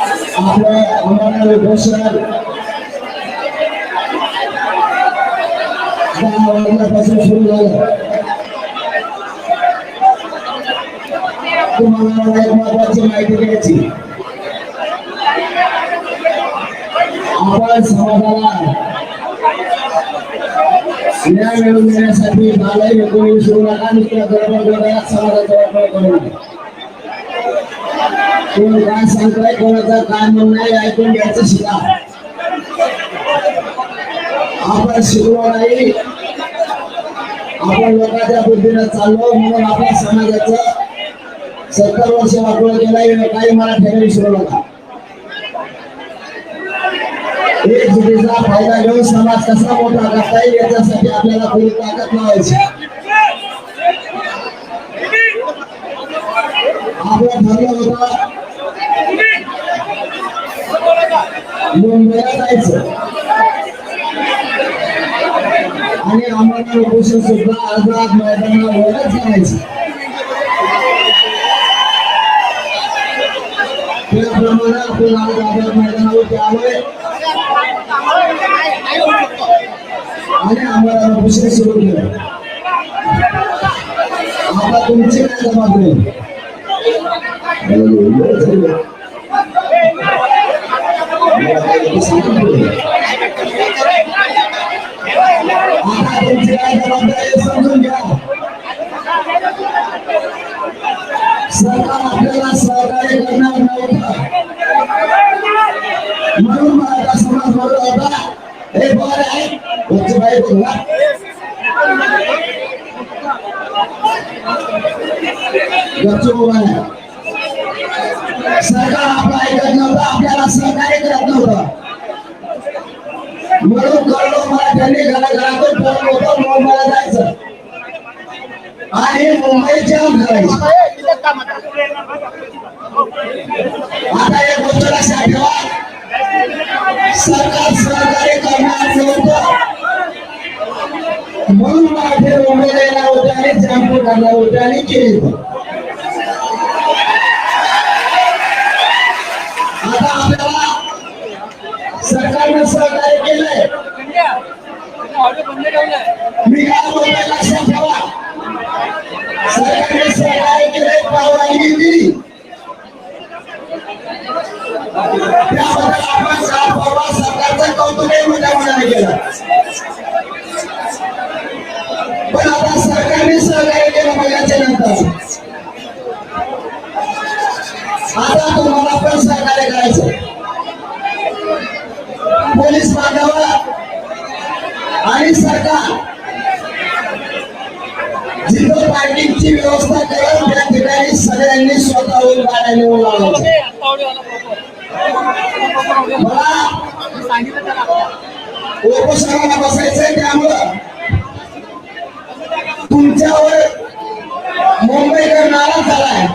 आपल्या आम्हाला घोषणा दहा वाजल्यापासून सुरू झालं तुम्हाला मला एक महत्वाची माहिती द्यायची आपण समाजाला न्याय मिळवून देण्यासाठी मलाही कोणी विसरू नका नुसत्या गडबड समाजाचा वापर करू नका कोण काय सांगताय कोणाचं काय म्हणणं आहे ऐकून घ्यायचं शिका आपण शिकलो नाही आपण लोकांच्या बुद्धीनं चाललो म्हणून आपल्या समाजाचं सत्तर वर्ष वापर केलंय काही मला ठेवा विसरू नका. एक जुटीचा फायदा घेऊन समाज कसा मोठा करता येईल याच्यासाठी आपल्याला पुरी ताकद लावायची आपलं ठरलं होतं मुंबईला जायचं आणि आम्हाला उपोषण सुद्धा आझाद मैदानावरच करायचं त्याप्रमाणे आपण आज आझाद मैदानावरती आलोय आणि आम्हाला उपोषण सुरू केलं आता तुमची काय जबाबदारी मला काही सांगितलं आता तुमची काय जबाबदारी आहे समजून घ्या सरकार आपल्याला सहकार्य करणार नव्हतं म्हणून मराठा समाज होता हे बरं आहे वरची बाई सरकार ऐकत नव्हतं आपल्याला सहकार्य करत नव्हतं. म्हणून कळलो मला त्यांनी घराघरातून फोन होतं मुंबईला जायचं. आणि मुंबई जाम करायची आता एक गोष्ट लक्षात ठेवा. सरकार सहकार्य करणार नव्हतं. म्हणून मराठे मुंबईला येणार होते आणि जामपूर करणार होते आणि केली होते. आता आपल्याला सरकारनं सहकार्य केलंय. मी काय बोलतोय लक्षात ठेवा. सरकारने सहकार्य केलंय दिली त्याबद्दल आपण सात बाबा सरकारचं कौतुकही मोठ्या मनाने केलं. पण आता सरकारने सहकार्य केलं महिन्याच्या नंतर. आता तुम्हाला पण सहकार्य करायचं पोलीस बांधावर आणि सरकार जिथं पार्किंगची व्यवस्था करत त्या ठिकाणी सगळ्यांनी स्वतःहून गाड्या निवडून लावायच्या. मला उपोषणाला बसायचंय त्यामुळं तुमच्यावर मुंबईकर नाराज झालाय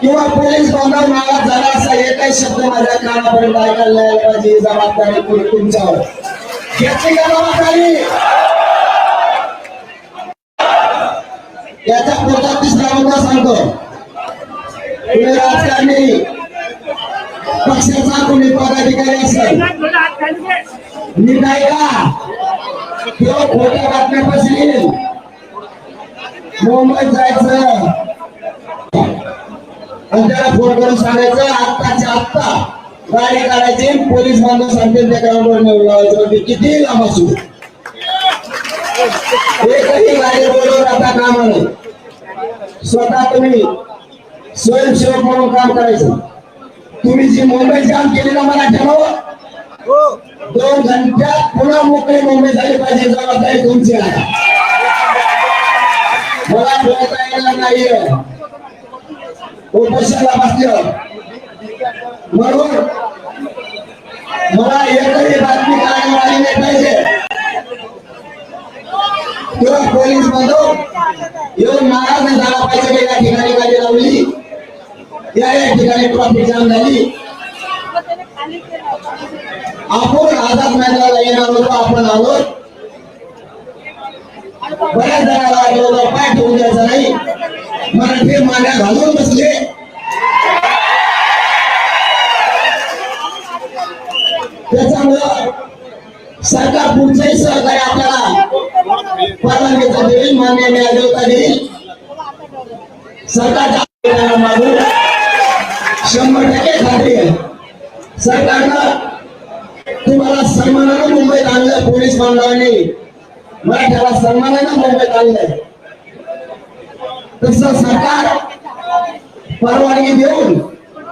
किंवा पोलीस बांधव नाराज झाला असा एकही शब्द माझ्या कानापर्यंत ऐकायला यायला पाहिजे जबाबदारी तुमच्यावर. याची का झाली याच्या पुढचा तिसरा मुद्दा सांगतो. तुम्ही राजकारणी पक्षाचा कोणी पदाधिकारी असेल मी काय का? किंवा खोट्या बातम्या येईल. मुंबईत जायचं. आणि त्याला फोन करून सांगायचं आत्ताच्या आत्ता. गाडी काढायची पोलीस बांधव सांगतील त्या ग्राउंडवर निवडायचं म्हणजे किती लांब असू एकही गाडी बोलवून आता कामा नाही. स्वतः तुम्ही स्वयंसेवक म्हणून काम करायचं. तुम्ही जी मुंबई जाम केली ना मला ठरव. दोन घंट्यात पुन्हा मोकळी मुंबई झाली पाहिजे जबाबदारी तुमची आहे. मला बोलता येणार नाहीये. उपोषणाला बसलं म्हणून मला एकही बातमी काय आली नाही पाहिजे. किंवा पोलीस बांधव येऊन नाराज नाही झाला पाहिजे की या ठिकाणी गाडी लावली? या या ठिकाणी ट्रॉफिक जाम झाली? आपण आझाद मैदानाला येणार होतो आपण आलो. बऱ्याच जणांना पाय ठेवून द्यायचा नाही. मराठी मांड्या घालून बसले. त्याच्यामुळं सरकार पुढचंही सहकार्य आपल्याला परवानगीचा देईल मान्य न्यायदेवता देईल. सरकारच्या मागून शंभर टक्के खात्री आहे. सरकारनं तुम्हाला सन्मानानं मुंबईत आणलं पोलीस बांधवांनी. मराठ्याला सन्मानानं मुंबईत आणलंय. तसं सरकार परवानगी देऊन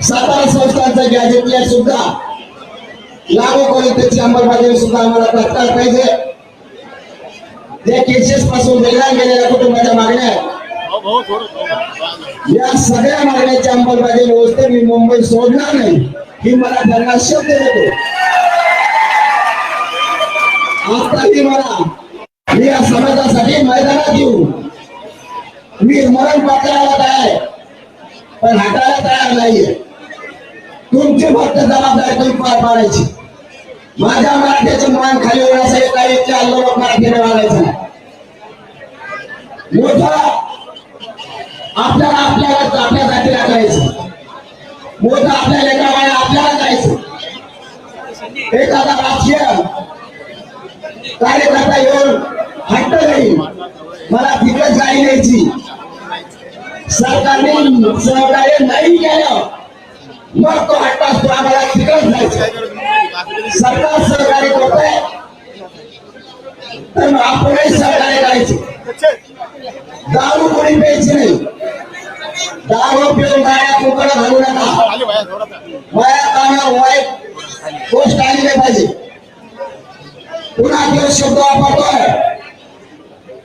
सातारा संस्थांचं गॅझेट सुद्धा लागू करून त्याची अंमलबजावणी सुद्धा आम्हाला तात्काळ पाहिजे या केसेस पासून वेगळ्या गेलेल्या कुटुंबाच्या मागण्या. या सगळ्या मागण्याच्या अंमलबजावणी व्यवस्थेत मी मुंबई सोडणार नाही ही मला त्यांना शब्द देतो आताही मला मी या समाजासाठी मैदानात येऊ मी मरण पत्राला तयार पण हटायला तयार नाहीये तुमची फक्त जबाबदारी तुम्ही पार पाडायची? माझ्या मराठ्याचे मान खाली होण्यासाठी काही आंदोलन मराठीने वागायचं. मोठा आपल्याला आपल्याला आपल्या जातीला करायचं. मोठं आपल्या लेकराबाळा आपल्याला करायचं. एखादा राजकीय कार्यकर्ता येऊन हट्ट नाही मला तिकडे गाडी द्यायची सरकारने सहकार्य नाही केलं. मग तो हट्ट असतो आम्हाला तिकडे जायचं सरकार सहकार्य करतोय. तर मग आपणही सहकार्य करायचे. दारू कोणी प्यायची नाही. दारू पिऊन गाड्या कुकडा घालू नका. वया कामावर वाईट गोष्ट आली नाही पाहिजे. पुन्हा तो शब्द वापरतोय.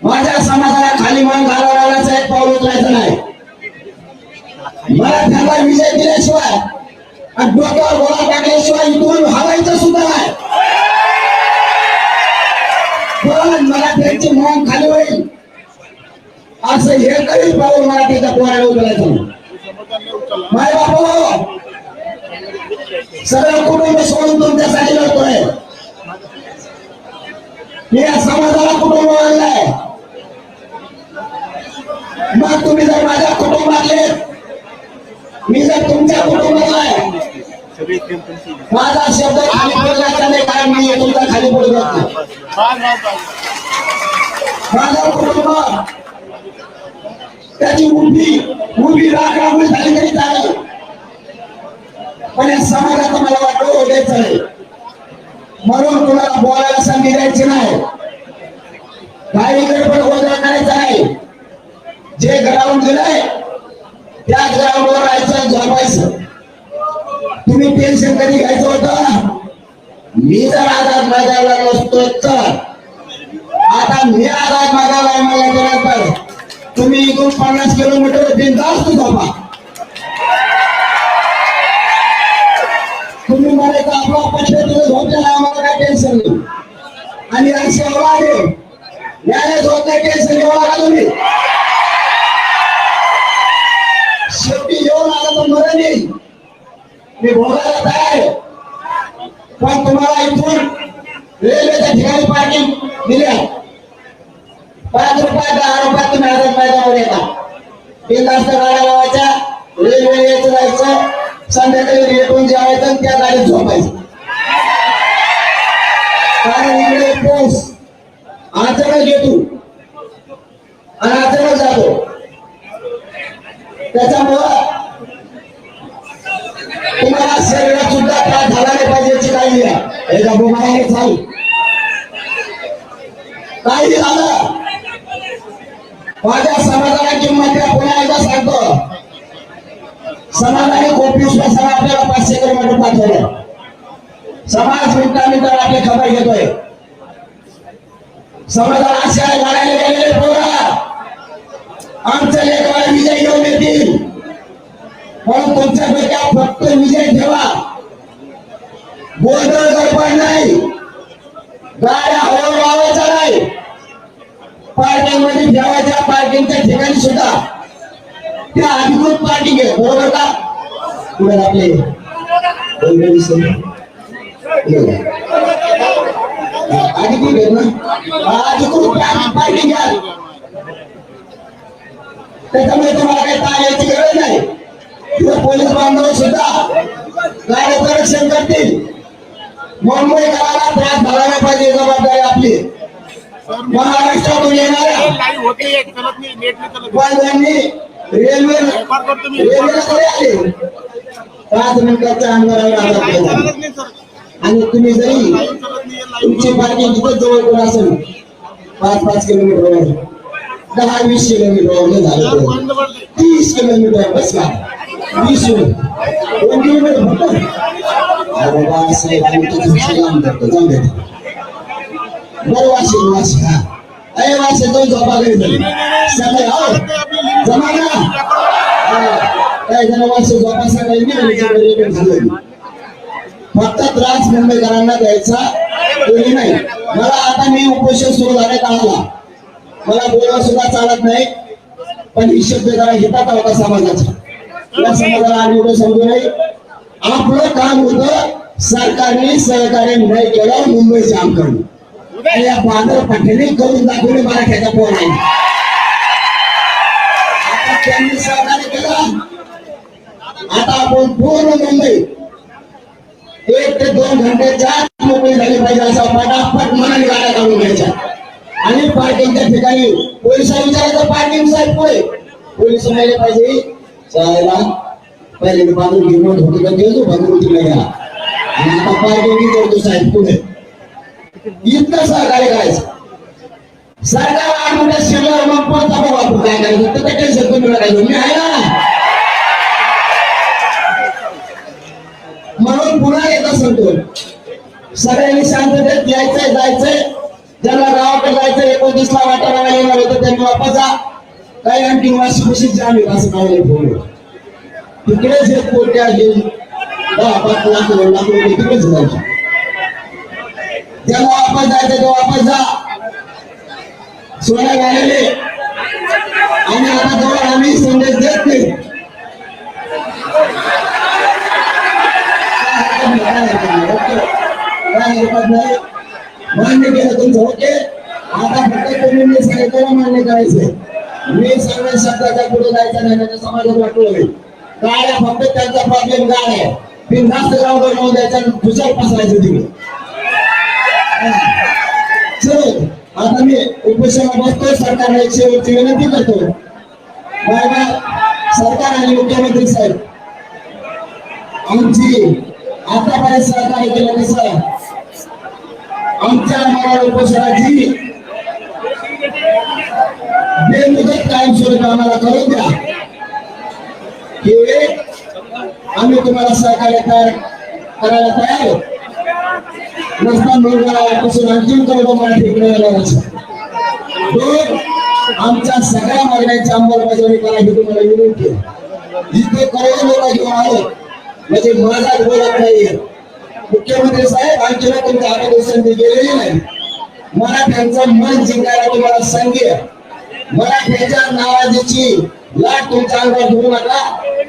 माझ्या समाजाला खाली मान घालवण्याचा एक पाऊल उचलायचं नाही. मला त्यांना विजय दिल्याशिवाय आणि डोक्यावर गोळा टाकल्याशिवाय इथून हवायचं सुद्धा नाही. पण मला त्यांची मान खाली होईल. असं हे एकही पाऊल मराठीच्या पोराला उचलायचं माय बापू सगळं कुटुंब सोडून तुमच्यासाठी लढतोय. या समाजाला कुटुंब माझा शब्द खाली पडण्याचा नाही कारण मी तुमचा खाली पडू देत माझा कुटुंब त्याची उभी उभी राख झाली तरी चालेल. पण या समाजात मला वाटतं ओढायचं आहे. म्हणून तुम्हाला बोलायला संधी द्यायची नाही. काही गडबड गोंधळ करायचा नाही. जे ग्राउंड दिलंय त्या ग्राउंडवर राहायचं झोपायचं. तुम्ही टेन्शन कधी घ्यायचं होतं? मी जर आधार मागायला नसतो तर. आता मी आधार मागायला मला गेल्यानंतर तुम्ही इकडून पन्नास किलोमीटर बिनधास्त झोपा. तुम्ही म्हणायचं आपला पद्धतीने झोपलेला आम्हाला काय टेन्शन नाही. आणि असे आहे. न्यायालय झोप नाही टेन्शन घेऊ नका तुम्ही. शेवटी येऊन आला तर मरण येईल. मी बोलायला तयार आहे. पण तुम्हाला इथून रेल्वेच्या ठिकाणी पार्किंग दिल्या पाच रुपयात दहा रुपयात तुम्ही आझाद मैदानावर येता. बिनधास्त गाड्या लावायच्या रेल्वे यायचं जायचं. संध्याकाळी रेटून जे समाजाने खूप विश्वासाने आपल्याला पाचशे किलोमीटर पाठवलं. समाज मिनिटा तर आपली खबर घेतोय. समाजाला अशा घालायला गेलेले पोरा. आमच्या लेकराला विजय घेऊन येतील. म्हणून तुमच्या डोक्यात फक्त विजय ठेवा. गोंधळ गडबड नाही. गाड्या हळू लावायचा नाही. पार्किंगमध्ये ठेवायच्या पार्किंगच्या ठिकाणी सुद्धा. त्या अधिकृत पार्किंग आहे बरोबर का? पुढे आपले अधिकृत ना? हा, अधिकृत आहे त्याच्यामुळे तुम्हाला काही ताण यायची गरज नाही. तिथे पोलीस बांधव सुद्धा गाड्याचं रक्षण करतील. मुंबईकरांना त्रास झाला नाही पाहिजे ही जबाबदारी आपली. महाराष्ट्रातून येणाऱ्या रेल्वे आले पाच मिनिटाच्या अंतरावर आला आणि तुम्ही जरी तुमची पार्किंग तिथं जवळ कोण असेल पाच पाच किलोमीटर दहा वीस किलोमीटर झालं तीस किलोमीटर बस का वीस दोन किलोमीटर बरं वाशी वाशी हा. अरे वाशी दोन झोपा घरी. झाली सगळे हो. जमा ना हा. काय जण वाशी झालं फक्त त्रास मुंबईकरांना द्यायचा कोणी नाही मला आता मी उपोषण सुरू झाले आला? मला बोलणं सुद्धा चालत नाही. पण ही शब्द जरा हितात होता समाजाचा. या समाजाला आम्ही एवढं समजू नये आपलं काम होतं सरकारने सहकार्य नाही केलं मुंबईच्या जाम आणि या बांधव पाठीने करून दाखवले मराठ्याचा पोर आहे त्यांनी सहकार्य केलं. आता आपण पूर्ण मुंबई एक ते दोन घंट्याच्या आत मोकळी झाली पाहिजे असा फटाफट मनाने गाड्या काढून घ्यायच्या. आणि पार्किंगच्या ठिकाणी पोलिसांना विचारायचं पार्किंग साहेब पुढे. पोलीस म्हणाले पाहिजे चायला पहिले मी बांधून घेऊन होती का घेऊ बांधून तिकडे गेला आणि आता पार्किंग करतो साहेब पुढे. इतकं सहकार्य करायचं. सरकार आठ मोठ्या मग कोणता बाबा आपण काय करायचं? तर काही टेन्शन कमी करायचं मी आहे ना? म्हणून पुन्हा एकदा सांगतो. सगळ्यांनी शांततेत यायचंय जायचंय. ज्यांना गावाकडे जायचं एकोणतीस ला वाटायला येणार होतं त्यांनी वापस जा. काही आणखी वाशी खुशी जाम आहे असं काही फोन तिकडेच एक कोट्या हे दहा पाच लाख दोन लाख रुपये तिकडेच जायचे. ज्यांना वापस जायचं ते वापस जा. सोन्या घालेले आणि आता जवळ आम्ही संदेश देत नाही. मान्य केलं तुमचं ओके? आता फक्त तुम्ही मी सांगितलं मान्य करायचंय मी सगळ्या शब्दाच्या पुढे जायचं नाही त्याच्या समाजात वाटलं होईल काय फक्त त्यांचा प्रॉब्लेम काय आहे. बिनधास्त गाव बनवून द्यायचा दुसऱ्या पसरायचं तिकडे. चलो. आता मी उपोषण बसतो सरकारला एक शेवटची विनंती करतो. बाबा सरकार आणि मुख्यमंत्री साहेब आमची आतापर्यंत सहकार्य केलं कसं आमच्या मराठा उपोषणाची बेमुदत कायमस्वरूपी आम्हाला करून द्या. हे आम्ही तुम्हाला सहकार्य तयार करायला तयार आहोत. नसता मुलगापासून आणखी करोडो मराठी इकडे येणारच दोन आमच्या सगळ्या मागण्यांची अंमलबजावणी करा ही तुम्हाला विनंती आहे. इथे करोडो लोक घेऊन आलो. म्हणजे माझा बोलत नाही मुख्यमंत्री साहेब आणखी तुमच्या हातात संधी गेलेली नाही. मराठ्यांचं मन जिंकायला तुम्हाला संधी मराठ्याच्या नावाजीची लाट तुमच्या अंगावर घेऊ नका.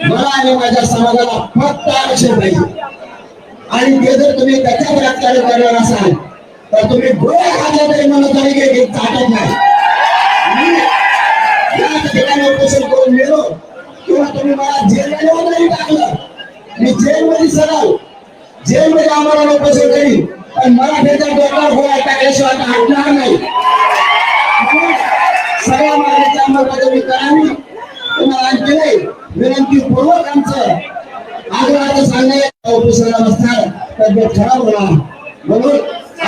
मला आणि माझ्या समाजाला फक्त आरक्षण पाहिजे. आणि ते जर तुम्ही त्याच्यात राजकारण करणार असाल तर तुम्ही गोळ्या खाल्ल्या तरी मला तरी काही चाटत नाही. ठिकाणी उपोषण करून गेलो. किंवा तुम्ही मला जेलमध्ये नाही टाकलं. मी जेलमध्ये सराव जेलमध्ये आम्हाला उपोषण करीन पण मला त्याच्या डोक्यावर गोळ्या टाकल्याशिवाय आता हटणार नाही. सगळ्या मागण्याची अंमलबजावणी करावी. तुम्हाला आणखी नाही विनंतीपूर्वक आमचं आग्रहाचं सांगायचं उपोषणाला बसणार तब्येत खराब होणार. म्हणून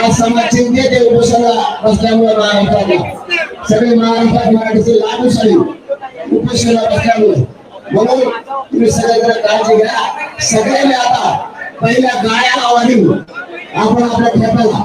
आज समाज चिंतेत आहे उपोषणाला बसल्यामुळे महाराष्ट्राला सगळे महाराष्ट्रात मराठीचे लागू लागूशाली उपोषणाला बसल्यामुळे. म्हणून तुम्ही सगळ्यांकडे काळजी घ्या. सगळ्यांनी आता पहिल्या गाड्या लावा आपण आपल्या खेळाला